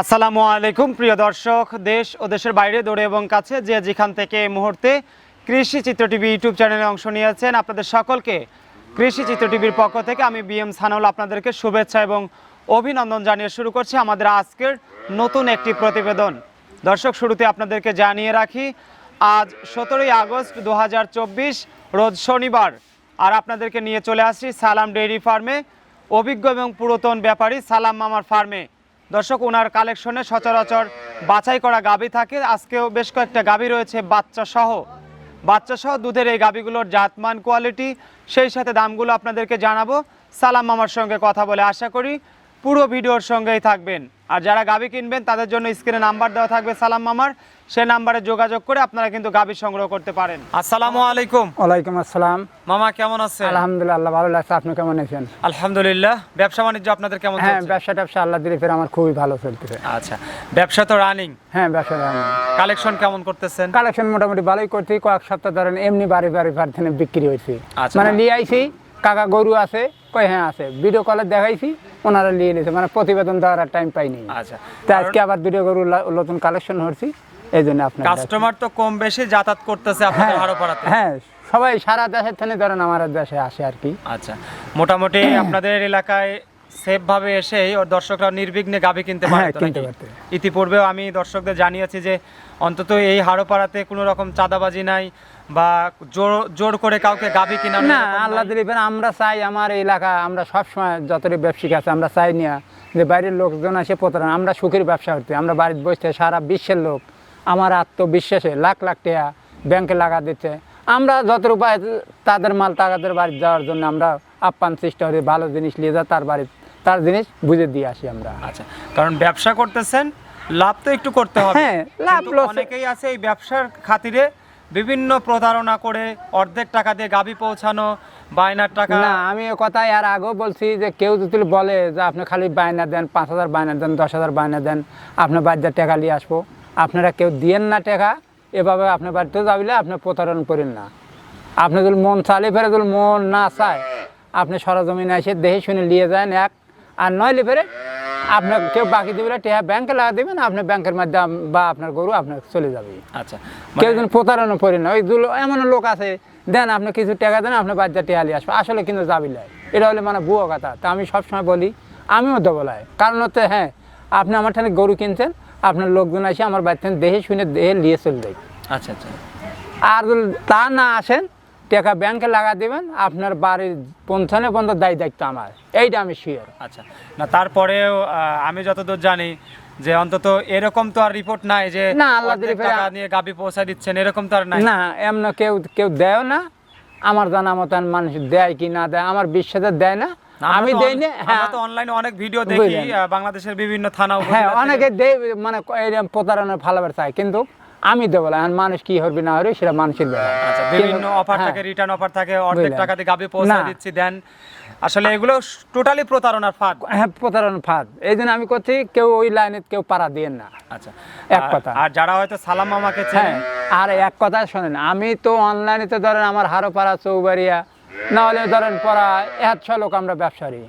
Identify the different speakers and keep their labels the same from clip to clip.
Speaker 1: আসসালামু আলাইকুম, প্রিয় দর্শক। দেশ ও দেশের বাইরে দৌড়ে এবং কাছে যে যেখান থেকে এই মুহূর্তে কৃষি চিত্র টিভি ইউটিউব চ্যানেলে অংশ নিয়েছেন, আপনাদের সকলকে কৃষি চিত্র টিভির পক্ষ থেকে আমি বি এম সানাউল আপনাদেরকে শুভেচ্ছা এবং অভিনন্দন জানিয়ে শুরু করছি আমাদের আজকের নতুন একটি প্রতিবেদন। দর্শক, শুরুতে আপনাদেরকে জানিয়ে রাখি, আজ সতেরোই আগস্ট দু হাজার চব্বিশ, রোজ শনিবার। আর আপনাদেরকে নিয়ে চলে আসছি সালাম ডেইরি ফার্মে, অভিজ্ঞ এবং পুরাতন ব্যাপারী সালাম মামার ফার্মে। দর্শক ওনার কালেকশনে সচরাচর বাছাই করা গাবি থাকে। আজকেও বেশ কয়েকটা গাভী রয়েছে বাচ্চা সহ বাচ্চা সহ দুধের এই গাভীগুলোর জাতমান কোয়ালিটি সেই সাথে দামগুলো আপনাদেরকে জানাব। সালাম মামার সঙ্গে কথা বলে আশা করি পুরো ভিডিওর সঙ্গেই থাকবেন। আর যারা গাভী কিনবেন তাদের জন্য স্ক্রিনে নাম্বার দেওয়া থাকবে সালাম মামার। সে নাম্বারে যোগাযোগ করে আপনারা কিন্তু গাভী সংগ্রহ করতে পারেন। আসসালামু আলাইকুম।
Speaker 2: ওয়ালাইকুম আসসালাম।
Speaker 1: মামা কেমন আছেন?
Speaker 2: আলহামদুলিল্লাহ আল্লাহ ভালো লাগছে আপনি কেমন আছেন?
Speaker 1: আলহামদুলিল্লাহ। ব্যবসা বাণিজ্য আপনাদের কেমন
Speaker 2: হ্যাঁ
Speaker 1: চলছে?
Speaker 2: ব্যবসা আল্লাহ দিলে ফের আমার খুবই ভালো চলতেছে।
Speaker 1: আচ্ছা ব্যবসা তো রানিং
Speaker 2: হ্যাঁ ব্যবসা রানিং
Speaker 1: কালেকশন কেমন করতেছেন?
Speaker 2: কালেকশন মোটামুটি ভালোই করছি। কয়েক সপ্তাহ ধরেন এমনি বাড়ি বাড়ি প্রার্থনে বিক্রি হয়েছে।
Speaker 1: আচ্ছা।
Speaker 2: মানে নিয়ে আইছি। কাকা গরু আছে? কই হ্যাঁ আছে। ভিডিও কলে দেখাইছি ওনারা নিয়ে নিয়েছে মানে প্রতিবেদন দেওয়ার আর টাইম পাইনি।
Speaker 1: আচ্ছা।
Speaker 2: তো আজকে আবার দুটো গরু নতুন কালেকশন হচ্ছি এই জন্য আপনার
Speaker 1: কাস্টমার তো কম বেশি যাতায়াত করতেছে
Speaker 2: হ্যাঁ
Speaker 1: আপনাদের হারোপাড়াতে
Speaker 2: হ্যাঁ সবাই সারা দেশের থেকে ধরেন আমার দেশে আসে আর কি।
Speaker 1: আচ্ছা। মোটামুটি আপনাদের এলাকায় সেফ ভাবে এসে ওর দর্শকরা নির্বিঘ্নে গাভী কিনতে পারে
Speaker 2: হ্যাঁ?
Speaker 1: ইতিপূর্বেও আমি দর্শকদের জানিয়েছি যে অন্তত এই হারোপাড়াতে কোনো রকম চাঁদাবাজি নাই। বা জোর জোর করে কাউকে গাভী কিনা
Speaker 2: না আল্লাহ দিলিপেন আমরা চাই আমার এলাকা আমরা সবসময় যতটি ব্যবসায়িক আছে আমরা চাই না যে বাইরের লোকজন আসে প্রতারণা আমরা সুখের ব্যবসা করতে আমরা বাড়িতে বসতে সারা বিশ্বের লোক আমার আত্মবিশ্বাসে লাখ লাখ টাকা ব্যাংকে লাগা দিচ্ছে। আমরা যত উপায় তাদের মাল তাদের বাড়ি যাওয়ার জন্য আমরা আপ্যান চেষ্টা করি ভালো জিনিস নিয়ে যা তার বাড়ি তার জিনিস বুঝে দিয়ে আসি আমরা।
Speaker 1: আচ্ছা কারণ ব্যবসা করতেছেন লাভ তো একটু করতে হবে।
Speaker 2: হ্যাঁ, লাভ
Speaker 1: অনেকেই আছে এই ব্যবসার খাতিরে বিভিন্ন প্রতারণা করে অর্ধেক টাকা দিয়ে গাভী পৌঁছানো, বায়নার টাকা
Speaker 2: না, আমি এ কথা আর আগেও বলছি যে কেউ যদি বলে যে আপনি খালি বায়না দেন, পাঁচ হাজার বায়না দেন, দশ হাজার বায়না দেন, আপনার বাড়িতে টাকা নিয়ে আসব, আপনারা কেউ দিয়েন না টাকা, এভাবে আপনার বাড়িতে যাবিলে আপনি প্রতারণ করেন না। আপনি যদি মন চালে ফেরে যদি মন না চায়, আপনি সরজমিনে এসে দেখে শুনে নিয়ে যান এক, আর নইলে ফেরে আপনার কেউ বাকি দেবে টাকা ব্যাংকে লাগা দেবেন আপনার ব্যাংকের মাধ্যমে বা আপনার গরু আপনার চলে যাবে।
Speaker 1: আচ্ছা
Speaker 2: কেউ
Speaker 1: মানে-
Speaker 2: যেন প্রতারণা করি না ওই দুলো এমন লোক আছে দেন আপনি কিছু টাকা দেন আপনার বাচ্চা টেয়ালি আসবে। আসলে কিন্তু যাবি লাই। এটা হলে মানে বুয়ো কথা। তা আমি সবসময় বলি আমিও দেবো লাই। কারণ হচ্ছে হ্যাঁ আপনি আমার ঠানে গরু কিনছেন আপনার লোকজন আসে আমার বাচ্চা দেহে শুনে দেহে নিয়ে চলে যায়।
Speaker 1: আচ্ছা আচ্ছা।
Speaker 2: আর তা না আসেন টাকা ব্যাংকে লাগা দেবেন আপনার বাড়ির পৌঁছানো পর্যন্ত দায়ী দায়িত্ব আমার। এইটা আমি শিওর
Speaker 1: আচ্ছা। না তারপরেও আমি যতদূর জানি যে অন্তত এরকম তো আর রিপোর্ট নাই যে
Speaker 2: না, আল্লাহ
Speaker 1: টাকা নিয়ে গাবি পৌঁছা দিচ্ছেন এরকম তো আর নাই।
Speaker 2: না এমন কেউ কেউ দেয় না। আমার জানা মতন মানুষ দেয় কি না দেয় আমার বিশ্বাসে দেয় না। আমি দেই না হ্যাঁ।
Speaker 1: আমরা তো অনলাইনে অনেক ভিডিও দেখি বাংলাদেশের বিভিন্ন থানা
Speaker 2: হ্যাঁ অনেকে দেয় মানে প্রতারণার ফালাবার চায় কিন্তু আমি দেবো এখন মানুষ কি হবে না হবে সেটা মানুষের
Speaker 1: আচ্ছা বিভিন্ন অফার
Speaker 2: হ্যাঁ,
Speaker 1: থাকে রিটার্ন অফার থাকে অর্ধেক। টাকা দিয়ে গাবি পৌঁছা দিচ্ছি দেন। আসলে এগুলো টোটালি প্রতারণার ফাঁদ।
Speaker 2: হ্যাঁ প্রতারণ ফাঁদ। এই জন্য আমি করছি কেউ ওই লাইনে কেউ পাড়া দিয়ে না।
Speaker 1: আচ্ছা।
Speaker 2: এক
Speaker 1: আর-
Speaker 2: কথা।
Speaker 1: আর যারা হয়তো সালাম মামাকে
Speaker 2: হ্যাঁ
Speaker 1: চেনেন
Speaker 2: আর এক কথা শোনেন আমি তো অনলাইনে তো ধরেন আমার হারো হারোপাড়া চৌবাড়িয়া না হলে ধরেন পড়া একশো লোক আমরা ব্যবসায়ী।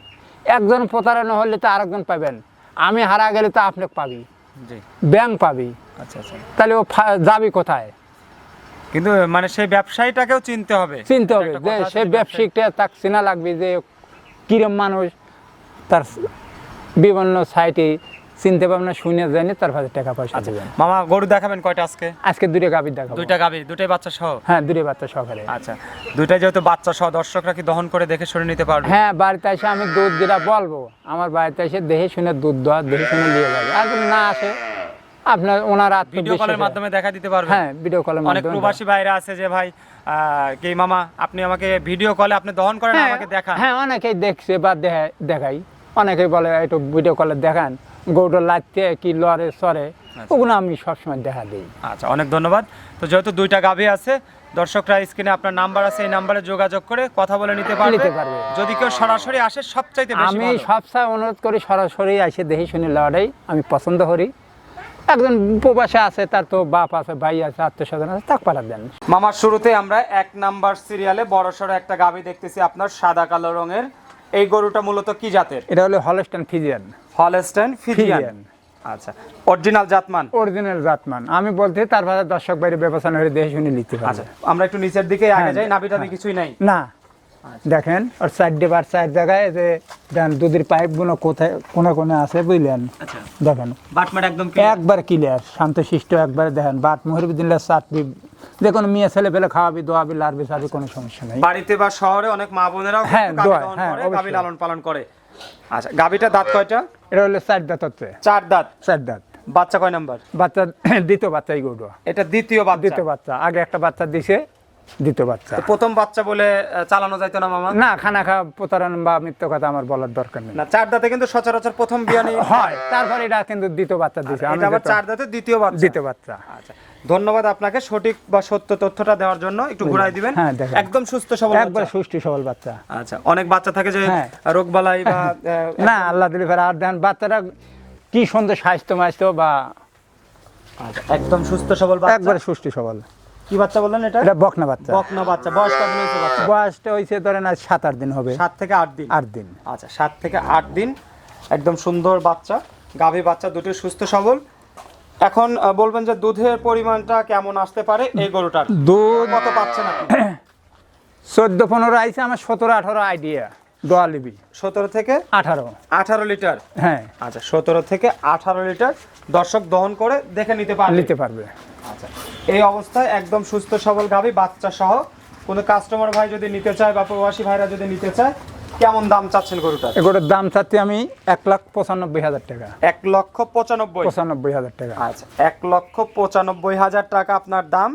Speaker 2: একজন প্রতারণা হলে তো আরেকজন পাবেন। আমি হারা গেলে তো আপনি পাবি। ব্যাংক পাবি।
Speaker 1: আচ্ছা আচ্ছা।
Speaker 2: তাহলে ও যাবি কোথায়?
Speaker 1: কিন্তু মানে সেই ব্যবসায়ীটাকেও চিনতে হবে।
Speaker 2: চিনতে হবে যে
Speaker 1: কথা আছে
Speaker 2: সে
Speaker 1: যে
Speaker 2: ব্যবসায়িকটা তাকে চেনা লাগবে যে কিরম মানুষ তার বিভিন্ন সাইটে চিনতে পারবে না শুনে জানি তার কাছে টাকা পয়সা
Speaker 1: আচ্ছা
Speaker 2: দেবেন
Speaker 1: মামা গরু দেখাবেন কয়টা আজকে?
Speaker 2: আজকে দূরে গাভীর দেখাবো।
Speaker 1: দুইটা গাবি দুটাই বাচ্চা সহ?
Speaker 2: হ্যাঁ দূরে বাচ্চা সকালে
Speaker 1: আচ্ছা দুইটাই যেহেতু বাচ্চা সহ দর্শকরা কি দহন করে দেখে শুনে নিতে পারবে?
Speaker 2: হ্যাঁ বাড়িতে এসে আমি দুধ যেটা বলব আমার বাড়িতে এসে দেখে শুনে দুধ দেওয়া দেখে শুনে নিয়ে যাবে। আর যদি না আসে আপনার ওনার
Speaker 1: ভিডিও কলের মাধ্যমে দেখা দিতে পারবে
Speaker 2: হ্যাঁ ভিডিও কলের
Speaker 1: অনেক
Speaker 2: মাধ্যমে
Speaker 1: প্রবাসী ভাইরা আছে যে ভাই কি মামা আপনি আমাকে ভিডিও কলে আপনি দহন করেন
Speaker 2: হ্যাঁ,
Speaker 1: আমাকে দেখান।
Speaker 2: হ্যাঁ অনেকেই দেখছে বা দেখাই। অনেকেই বলে একটু ভিডিও কলে দেখান। গৌটো লাগতে কি লড়ে সরে? ওগুলো আমি সবসময় দেখা দিই।
Speaker 1: আচ্ছা অনেক ধন্যবাদ। তো যেহেতু দুইটা গাভী আছে দর্শকরা স্ক্রিনে আপনার নাম্বার আছে এই নাম্বারে যোগাযোগ করে কথা বলে নিতে পারবে। যদি কেউ সরাসরি আসে সবচাইতে
Speaker 2: আমি। সবসময় অনুরোধ করি সরাসরি এসে দেখে শুনে লড়াই আমি পছন্দ করি। একজন প্রবাসে আছে তার তো বাপ আছে ভাই আছে আত্মীয় স্বজন আছে তাকে পাঠা দেন।
Speaker 1: মামার শুরুতে আমরা এক নাম্বার সিরিয়ালে বড় সড়ো একটা দেখতেছি আপনার সাদা কালো রঙের। এই গরুটা মূলত কি জাতের?
Speaker 2: এটা হলো হলস্টান ফিজিয়ান।
Speaker 1: Holstein Friesian. আচ্ছা অরিজিনাল জাতমান?
Speaker 2: অরিজিনাল জাতমান। আমি বলতে তারপরে দর্শক বাইরে ব্যবস্থা করে দেখে শুনে নিতে
Speaker 1: আচ্ছা আমরা একটু নিচের দিকে আগে
Speaker 2: হ্যাঁ,
Speaker 1: যাই
Speaker 2: হ্যাঁ।
Speaker 1: কিছুই নাই?
Speaker 2: না। দেখেন ওর সাইডে বার সাইড জায়গায় যে দেন দুধের পাইপগুলো কোথায় কোনে কোনে আছে বুঝলেন?
Speaker 1: আচ্ছা।
Speaker 2: দেখেন
Speaker 1: একদম।
Speaker 2: একবার ক্লিয়ার শান্তশিষ্ট একবার দেখেন বাট মুহরিব দিনলে চাটবি যে কোনো মেয়ে ছেলে পেলে খাওয়াবি দোয়াবি লারবি সারবি কোনো সমস্যা নেই।
Speaker 1: বাড়িতে বা শহরে অনেক মা বোনেরাও
Speaker 2: হ্যাঁ, হ্যাঁ,
Speaker 1: গাভী লালন পালন করে। আচ্ছা গাভীটা দাঁত কয়টা?
Speaker 2: এটা হলো চার দাঁত হচ্ছে।
Speaker 1: চার দাঁত?
Speaker 2: চার দাঁত।
Speaker 1: বাচ্চা কয় নাম্বার?
Speaker 2: বাচ্চা দ্বিতীয় বাচ্চাই গরু
Speaker 1: এটা দ্বিতীয় বাচ্চা।
Speaker 2: দ্বিতীয় বাচ্চা। আগে একটা বাচ্চা দিছে দ্বিতীয় বাচ্চা।
Speaker 1: প্রথম বাচ্চা বলে চালানো যাইতো না মামা?
Speaker 2: না খানা খা প্রতারণ বা মিথ্য কথা আমার বলার দরকার নেই।
Speaker 1: না চার দাঁতে কিন্তু সচরাচর প্রথম বিয়ানি।
Speaker 2: হয় তারপরে এটা কিন্তু দ্বিতীয় বাচ্চা দিছে আমি
Speaker 1: আবার চার দাঁতে দ্বিতীয় বাচ্চা।
Speaker 2: দ্বিতীয় বাচ্চা।
Speaker 1: আচ্ছা ধন্যবাদ আপনাকে সঠিক বা সত্য তথ্যটা দেওয়ার জন্য একটু ঘুরাই দিবেন।
Speaker 2: হ্যাঁ,
Speaker 1: একদম সুস্থ সবল
Speaker 2: একবার। সুষ্ঠু সবল বাচ্চা।
Speaker 1: আচ্ছা অনেক বাচ্চা থাকে যে
Speaker 2: হ্যাঁ।
Speaker 1: রোগ বালাই বা
Speaker 2: না আল্লাহ দিলে ফের আর দেন। বাচ্চারা কি সুন্দর স্বাস্থ্য মাস্ত বা
Speaker 1: আচ্ছা, একদম সুস্থ সবল বাচ্চা।
Speaker 2: একবারে সুষ্ঠু সবল।
Speaker 1: কি বাচ্চা বললেন এটা?
Speaker 2: এটা বকনা বাচ্চা।
Speaker 1: বকনা বাচ্চা। বয়স কতদিন হয়েছে বাচ্চা?
Speaker 2: বয়সটা হয়েছে ধরেন আজ সাত আট দিন হবে।
Speaker 1: সাত থেকে আট দিন?
Speaker 2: আট দিন।
Speaker 1: আচ্ছা সাত থেকে আট দিন। একদম সুন্দর বাচ্চা গাভী বাচ্চা দুটো সুস্থ সবল। এখন বলবেন যে দুধের পরিমাণটা কেমন আসতে পারে এই গরুটার?
Speaker 2: দুধ
Speaker 1: কত পাচ্ছেন আপনি
Speaker 2: চোদ্দ পনেরো আইছে আমার সতেরো আঠারো আইডিয়া দোয়া লিবি।
Speaker 1: সতেরো থেকে
Speaker 2: আঠারো।
Speaker 1: আঠারো লিটার?
Speaker 2: হ্যাঁ।
Speaker 1: আচ্ছা সতেরো থেকে আঠারো লিটার। দর্শক দহন করে দেখে নিতে পারবে।
Speaker 2: নিতে পারবে।
Speaker 1: আচ্ছা। এই অবস্থায় একদম সুস্থ সবল গাভী বাচ্চা সহ। কোনো কাস্টমার ভাই যদি নিতে চায় বা প্রবাসী ভাইরা যদি নিতে চায় কেমন দাম চাচ্ছেন গরুটার?
Speaker 2: গরুর দাম চাচ্ছি আমি এক লাখ পঁচানব্বই হাজার টাকা।
Speaker 1: এক লক্ষ পঁচানব্বই।
Speaker 2: পঁচানব্বই হাজার টাকা।
Speaker 1: আচ্ছা এক লক্ষ পঁচানব্বই হাজার টাকা আপনার দাম।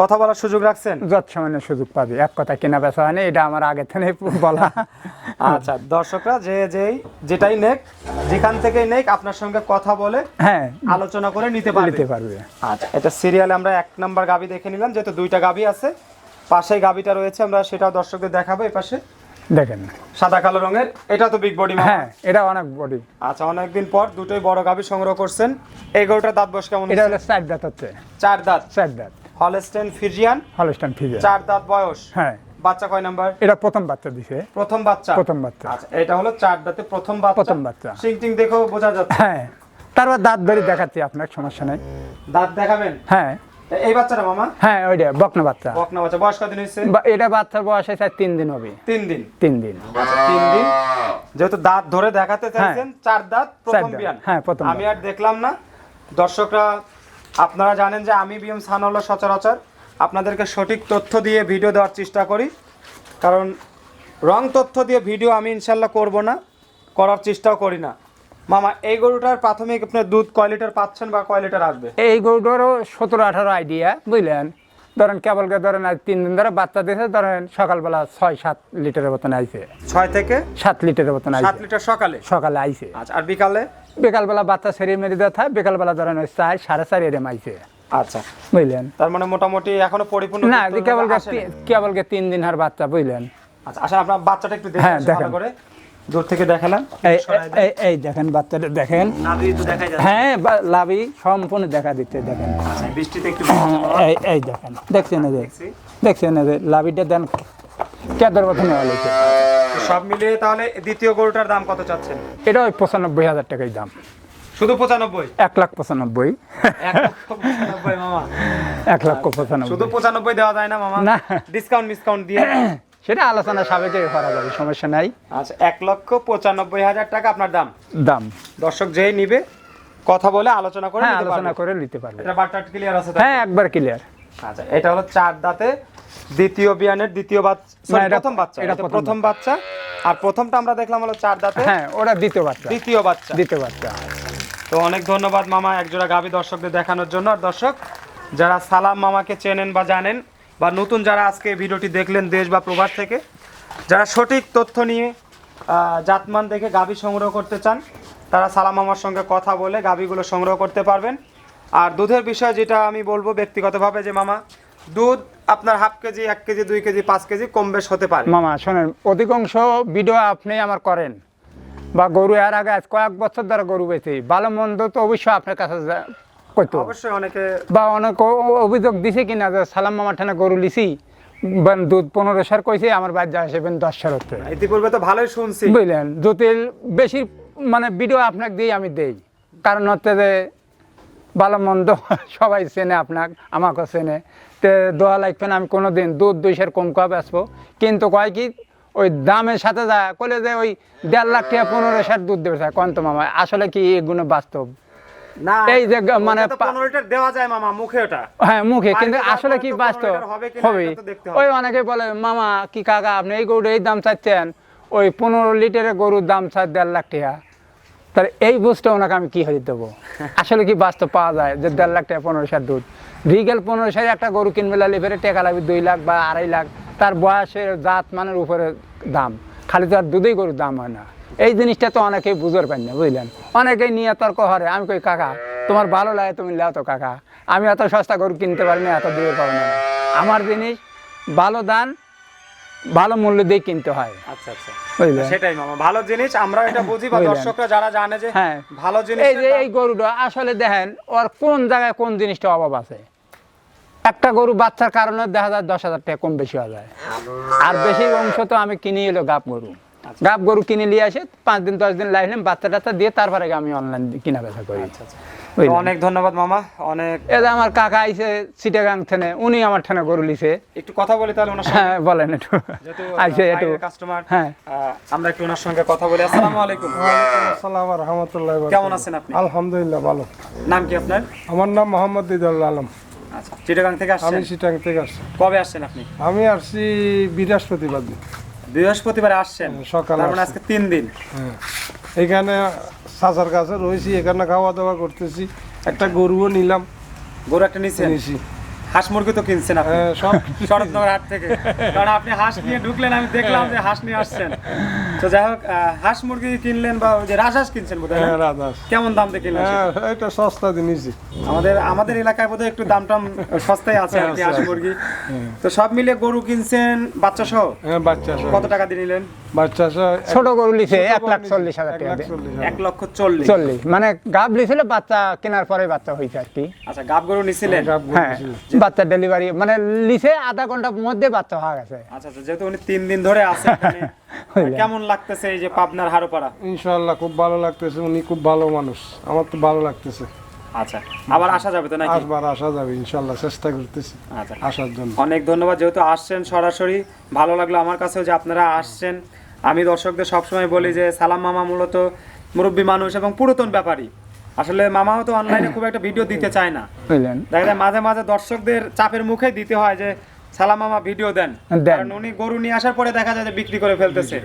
Speaker 1: কথা বলার সুযোগ রাখছেন?
Speaker 2: যত সামান্য সুযোগ পাবে। এক কথা কেনা বেচা হয়নি এটা আমার আগে থেকে বলা।
Speaker 1: আচ্ছা দর্শকরা যে যেই যেটাই নেক যেখান থেকেই নেক আপনার সঙ্গে কথা বলে
Speaker 2: হ্যাঁ
Speaker 1: আলোচনা করে নিতে পারবে।
Speaker 2: নিতে পারবে।
Speaker 1: আচ্ছা এটা সিরিয়ালে আমরা এক নাম্বার গাবি দেখে নিলাম যেহেতু দুইটা গাবি আছে। পাশেই গাবিটা রয়েছে আমরা সেটাও দর্শকদের দেখাবো এই পাশে।
Speaker 2: দেখেন।
Speaker 1: সাদা কালো রঙের এটা তো বিগ বডি
Speaker 2: হ্যাঁ এটা অনেক বডি
Speaker 1: আচ্ছা অনেকদিন পর দুটোই বড় গাবি সংগ্রহ করছেন। এই গরুটার দাঁত বয়স কেমন
Speaker 2: এটা? হলো চার দাঁত হচ্ছে।
Speaker 1: চার দাঁত।
Speaker 2: চার দাঁত।
Speaker 1: Holstein Friesian.
Speaker 2: হলস্টান ফিজে
Speaker 1: চার দাঁত বয়স।
Speaker 2: হ্যাঁ।
Speaker 1: বাচ্চা কয় নাম্বার?
Speaker 2: এটা প্রথম বাচ্চা দিছে।
Speaker 1: প্রথম বাচ্চা।
Speaker 2: প্রথম বাচ্চা।
Speaker 1: আচ্ছা এটা হলো চার দাঁতে প্রথম বাচ্চা।
Speaker 2: প্রথম বাচ্চা।
Speaker 1: সিং টিং দেখেও বোঝা যাচ্ছে।
Speaker 2: হ্যাঁ। তারপর দাঁত ধরে দেখাচ্ছি আপনার সমস্যা নেই।
Speaker 1: দাঁত দেখাবেন?
Speaker 2: হ্যাঁ।
Speaker 1: এই বাচ্চাটা মামা?
Speaker 2: হ্যাঁ ওইটা বকনা বাচ্চা।
Speaker 1: বকনা বাচ্চা। বয়স কদিন হয়েছে?
Speaker 2: এটা বাচ্চার বয়স হয়েছে তিন দিন হবে।
Speaker 1: তিন দিন।
Speaker 2: তিন দিন।
Speaker 1: আচ্ছা তিন দিন। যেহেতু দাঁত ধরে দেখাতে চাইছেন চার দাঁত প্রথম বিয়ান।
Speaker 2: হ্যাঁ, প্রথম
Speaker 1: আমি আর দেখলাম না। দর্শকরা আপনারা জানেন যে আমি বিএম সানল্লা সচরাচর আপনাদেরকে সঠিক তথ্য দিয়ে ভিডিও দেওয়ার চেষ্টা করি। কারণ রং তথ্য দিয়ে ভিডিও আমি ইনশাল্লাহ করব না করার চেষ্টাও করি না। মামা এই গরুটার প্রাথমিক আপনার দুধ কয় লিটার পাচ্ছেন বা কয় লিটার আসবে?
Speaker 2: এই গরুটারও সতেরো আঠারো আইডিয়া বুঝলেন? ধরেন কেবলকে ধরেন আজ তিন দিন ধরে বাচ্চা দিয়েছে ধরেন সকালবেলা ছয় সাত লিটারের মতন আইছে।
Speaker 1: ছয় থেকে
Speaker 2: সাত লিটারের মতন
Speaker 1: সাত লিটার সকালে?
Speaker 2: সকালে আইছে।
Speaker 1: আচ্ছা আর বিকালে?
Speaker 2: বিকালবেলা বাচ্চা সেরে মেরে দেওয়া থাকে বিকালবেলা ধরেন ওই চার সাড়ে চার এরম মাইছে
Speaker 1: আচ্ছা।
Speaker 2: বুঝলেন?
Speaker 1: তার মানে মোটামুটি এখনও পরিপূর্ণ
Speaker 2: না
Speaker 1: আসেনি।
Speaker 2: কেবলকে তিন দিন হার বাচ্চা বুঝলেন?
Speaker 1: আচ্ছা আচ্ছা আপনার বাচ্চাটা একটু দেখে
Speaker 2: হ্যাঁ,
Speaker 1: ভালো করে। দূর থেকে দেখালাম।
Speaker 2: এই দেখেন বাচ্চাটা দেখেন। হ্যাঁ লাভি সম্পূর্ণ দেখা দিচ্ছে দেখেন।
Speaker 1: আচ্ছা, বৃষ্টিতে একটু
Speaker 2: এই এই দেখেন। দেখছেন
Speaker 1: দেখছি।
Speaker 2: দেখছেন লাভিটা দেন কেদার মতো নেওয়া
Speaker 1: সব মিলিয়ে তাহলে দ্বিতীয় গরুটার দাম কত চাচ্ছেন?
Speaker 2: এটা ওই পঁচানব্বই হাজার টাকাই দাম।
Speaker 1: শুধু পঁচানব্বই?
Speaker 2: এক লাখ পঁচানব্বই।
Speaker 1: এক লক্ষ পঁচানব্বই মামা।
Speaker 2: এক লক্ষ পঁচানব্বই।
Speaker 1: শুধু পঁচানব্বই দেওয়া যায় না মামা।
Speaker 2: না।
Speaker 1: ডিসকাউন্ট মিসকাউন্ট দিয়ে।
Speaker 2: সেটা আলোচনা সাবেকে করা যাবে সমস্যা নাই।
Speaker 1: আচ্ছা এক লক্ষ পঁচানব্বই হাজার টাকা আপনার দাম?
Speaker 2: দাম।
Speaker 1: দর্শক যেই নিবে কথা বলে আলোচনা করে
Speaker 2: হ্যাঁ আলোচনা করে নিতে পারবে।
Speaker 1: এটা বাট্টা ক্লিয়ার আছে
Speaker 2: হ্যাঁ একবার ক্লিয়ার
Speaker 1: আচ্ছা এটা হলো চার দাঁতে দ্বিতীয় বিয়ানের দ্বিতীয় বাচ্চা প্রথম বাচ্চা
Speaker 2: এটা প্রথম
Speaker 1: বাচ্চা। আর প্রথমটা আমরা দেখলাম হলো চার দাঁতে।
Speaker 2: হ্যাঁ ওরা দ্বিতীয় বাচ্চা।
Speaker 1: দ্বিতীয় বাচ্চা।
Speaker 2: দ্বিতীয় বাচ্চা।
Speaker 1: তো অনেক ধন্যবাদ মামা একজোড়া গাভী দর্শকদের দেখানোর জন্য। আর দর্শক যারা সালাম মামাকে চেনেন বা জানেন বা নতুন যারা আজকে ভিডিওটি দেখলেন দেশ বা প্রবাস থেকে যারা সঠিক তথ্য নিয়ে আহ, জাতমান দেখে গাভী সংগ্রহ করতে চান তারা সালাম মামার সঙ্গে কথা বলে গাভীগুলো সংগ্রহ করতে পারবেন। আর দুধের বিষয় যেটা আমি বলব ব্যক্তিগতভাবে যে মামা দুধ আপনার হাফ কেজি এক কেজি দুই কেজি পাঁচ কেজি কম বেশ হতে পারে।
Speaker 2: মামা শোনেন অধিকাংশ ভিডিও আপনি আমার করেন। বা গরু এর আগে আজ কয়েক বছর ধরে গরু বেঁচে। ভালো মন্দ তো অবশ্যই আপনার কাছে কইতো
Speaker 1: অবশ্যই অনেকে
Speaker 2: বা অনেক অভিযোগ দিছে কিনা যে সালাম মামার ঠানে গরু লিছি। দুধ পনেরো সার কইছে আমার বাদ যা আসবেন দশ সার হচ্ছে।
Speaker 1: ইতিপূর্বে তো ভালোই শুনছি।
Speaker 2: বুঝলেন? যদি বেশি মানে ভিডিও আপনাকে দিই আমি দেই। কারণ হচ্ছে যে ভালো মন্দ সবাই চেনে আপনাকে আমাকে চেনে। তে দোয়া লাগবেন আমি কোনো দিন দুধ দুইশের কম কম বেচবো। কিন্তু কয় কি ওই দামের সাথে যা কলে যে ওই দেড় লাখ টাকা পনেরো ষাট দুধ দেবে স্যার কন্ত মামা আসলে কি এগুলো বাস্তব? এই যে মানে
Speaker 1: ওটা তো
Speaker 2: পা-
Speaker 1: 15 লিটার দেওয়া যায় মামা মুখে ওটা।
Speaker 2: হ্যাঁ মুখে কিন্তু আসলে কি বাস্তব?
Speaker 1: হবে।
Speaker 2: ওই অনেকে বলে মামা কি কাকা আপনি এই গরুর এই দাম চাচ্ছেন ওই পনেরো লিটারের গরুর দাম চায় দেড় লাখ টাকা। তাহলে এই বুঝটা ওনাকে আমি কি হয়ে দেবো? আসলে কি বাস্তব পাওয়া যায় যে দেড় লাখ টাকা পনেরো সার দুধ? রিগেল পনেরো ষাট একটা গরু কিনবে লালি ফেরে টাকা লাগবে দুই লাখ বা আড়াই লাখ। তার বয়সের জাত মানের উপরে দাম। খালি তো আর দুধেই গরুর দাম হয় না। এই জিনিসটা তো অনেকেই বুঝতে পারেন না বুঝলেন? অনেকেই নিয়ে তর্ক হরে আমি কই কাকা তোমার ভালো লাগে তুমি লেও তো কাকা। আমি এত সস্তা গরু কিনতে পারি না এত দূরে পাবো না। আমার জিনিস ভালো দান ভালো মূল্য দিয়ে কিনতে হয়।
Speaker 1: আচ্ছা আচ্ছা। সেটাই মামা ভালো জিনিস আমরা এটা বুঝি বা দর্শকরা যারা জানে যে
Speaker 2: হ্যাঁ।
Speaker 1: ভালো জিনিস
Speaker 2: এই যে এই গরুটা আসলে দেখেন ওর কোন জায়গায় কোন জিনিসটা অভাব আছে? একটা গরু বাচ্চার কারণে দেখা যায় দশ হাজার টাকা কম বেশি হয়ে যায়। আর বেশি অংশ তো আমি কিনি এলো গাপ গরু। গাপ গরু কিনে নিয়ে আসে পাঁচ দিন দশ দিন লাইলাম বাচ্চা টাচ্চা দিয়ে তারপরে আমি অনলাইন কিনা বেচা করি। বুঝলেন?
Speaker 1: অনেক ধন্যবাদ মামা অনেক
Speaker 2: এই যে আমার কাকা আইছে সিটাগাং থেনে উনি আমার ঠেনে গরু লিছে।
Speaker 1: একটু কথা বলি তাহলে ওনার সঙ্গে।
Speaker 2: হ্যাঁ বলেন একটু। আইছে একটু।
Speaker 1: কাস্টমার
Speaker 2: হ্যাঁ।
Speaker 1: আমরা একটু ওনার সঙ্গে কথা বলি। আসসালামু আলাইকুম।
Speaker 3: আসসালাম রহমতুল্লাহ
Speaker 1: কেমন আছেন আপনি?
Speaker 3: আলহামদুলিল্লাহ ভালো।
Speaker 1: নাম কি আপনার?
Speaker 3: আমার নাম মোহাম্মদ দিদুল আলম।
Speaker 1: আচ্ছা চিটাগাং থেকে আসছেন?
Speaker 3: আমি সিটাং থেকে আসছি।
Speaker 1: কবে আসছেন আপনি?
Speaker 3: আমি আসছি বৃহস্পতিবার দিন।
Speaker 1: বৃহস্পতিবারে আসছেন?
Speaker 3: সকালে
Speaker 1: তার মানে আজকে তিন দিন।
Speaker 3: হ্যাঁ। এখানে চাচার কাছে রয়েছি এখানে খাওয়া দাওয়া করতেছি। একটা গরুও নিলাম।
Speaker 1: গরু একটা নিছেন?
Speaker 3: নিছি।
Speaker 1: হাঁস মুরগি তো কিনছেন আপনি?
Speaker 3: হ্যাঁ, সব
Speaker 1: শরৎনগর হাট থেকে। কারণ আপনি হাঁস নিয়ে ঢুকলেন আমি দেখলাম যে হাঁস নিয়ে আসছেন। তো যাই হোক হাঁস মুরগি কিনলেন বা যে রাজহাঁস কিনছেন বোধহয়?
Speaker 3: হ্যাঁ,
Speaker 1: কেমন দাম দিয়ে কিনলেন?
Speaker 3: হ্যাঁ এটা সস্তা দিনিছি
Speaker 1: আমাদের আমাদের এলাকায় বোধহয় একটু দাম টাম সস্তায় আছে আর কি হাঁস মুরগি। তো সব মিলে গরু কিনছেন বাচ্চা সহ?
Speaker 3: হ্যাঁ বাচ্চা সহ।
Speaker 1: কত টাকা দিয়ে নিলেন?
Speaker 2: ছোট গরু লিছে এক লাখ চল্লিশ হাজার টাকা
Speaker 3: লাখ
Speaker 2: দিয়ে।
Speaker 3: চল্লিশ হাজার।
Speaker 1: এক লক্ষ চল্লিশ।
Speaker 2: চল্লিশ। মানে গাব লিছিল বাচ্চা কেনার পরে বাচ্চা হয়েছে আর কি।
Speaker 1: আচ্ছা গাব গরু নিছিলেন?
Speaker 2: হ্যাঁ বাচ্চা ডেলিভারি মানে লিছে আধা ঘণ্টার মধ্যে বাচ্চা হয়ে গেছে।
Speaker 1: আচ্ছা আচ্ছা যেহেতু উনি তিন দিন ধরে আছে কেমন লাগতেছে এই যে পাবনার হারোপাড়া?
Speaker 3: ইনশাআল্লাহ খুব ভালো লাগতেছে। উনি খুব ভালো মানুষ। আমার তো ভালো লাগতেছে।
Speaker 1: আচ্ছা আবার আসা যাবে তো নাকি?
Speaker 3: আসবার আসা যাবে ইনশাআল্লাহ চেষ্টা করতেছি
Speaker 1: আচ্ছা।
Speaker 3: আসার জন্য।
Speaker 1: অনেক ধন্যবাদ যেহেতু আসছেন সরাসরি। ভালো লাগল আমার কাছেও যে আপনারা আসছেন। আমি দর্শকদের সবসময় বলি যে সালাম মামা মূলত মুরব্বী মানুষ এবং পুরাতন ব্যাপারী। আসলে মামাও তো অনলাইনে খুব একটা ভিডিও দিতে চায় না।
Speaker 2: বুঝলেন?
Speaker 1: দেখা যায় মাঝে মাঝে দর্শকদের চাপের মুখে দিতে হয় যে সালাম মামা ভিডিও দেন। কারণ উনি গরু নিয়ে আসার পরে দেখা যায় যে বিক্রি করে ফেলতেছে।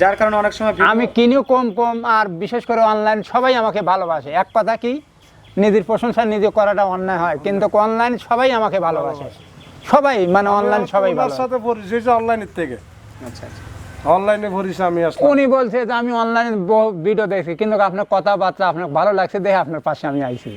Speaker 1: যার কারণে অনেক সময়
Speaker 2: আমি কিনিও কম কম আর বিশেষ করে অনলাইন সবাই আমাকে ভালোবাসে। এক কথা কি নিজের প্রশংসা নিজে করাটা অন্যায় হয় কিন্তু অনলাইন সবাই আমাকে ভালোবাসে। সবাই মানে অনলাইন সবাই
Speaker 3: ওনার
Speaker 2: ভালো।
Speaker 3: সাথে পরিচয় অনলাইনের থেকে।
Speaker 1: আচ্ছা আচ্ছা।
Speaker 3: অনলাইনে পরিচয় আমি আসলাম।
Speaker 2: উনি বলছে যে আমি অনলাইনে ভিডিও দেখছি কিন্তু আপনার কথাবার্তা আপনার ভালো লাগছে দেখে আপনার পাশে আমি আইছি।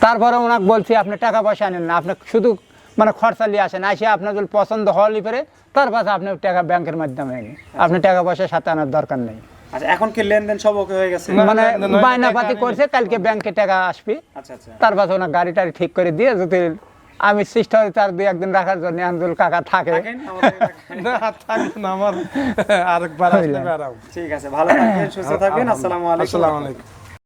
Speaker 2: তারপরে ওনাকে বলছি আপনি টাকা পয়সা আনেন না আপনি শুধু মানে খরচা নিয়ে আসেন আসে আপনার যদি পছন্দ হওয়ালি পরে তার পাশে আপনি টাকা ব্যাংকের মাধ্যমে আনেন আপনি টাকা পয়সা সাথে আনার দরকার নেই।
Speaker 1: আচ্ছা এখন কি লেনদেন সব ওকে হয়ে গেছে?
Speaker 2: মানে
Speaker 3: না, না, না,
Speaker 2: বায়না
Speaker 3: টাকা
Speaker 2: পাতি
Speaker 3: আনি-
Speaker 2: করছে কালকে ব্যাংকে টাকা আসবে।
Speaker 1: আচ্ছা আচ্ছা।
Speaker 2: তার পাশে ওনার গাড়ি টাড়ি ঠিক করে দিয়ে যদি আমি চেষ্টা করি তার দুই একদিন রাখার জন্য আন্দুল কাকা থাকে।
Speaker 3: আমার আরেকবার
Speaker 1: ঠিক আছে ভালো থাকবেন সুস্থ থাকবেন আসসালামু আলাইকুম।
Speaker 3: আসসালামু আলাইকুম।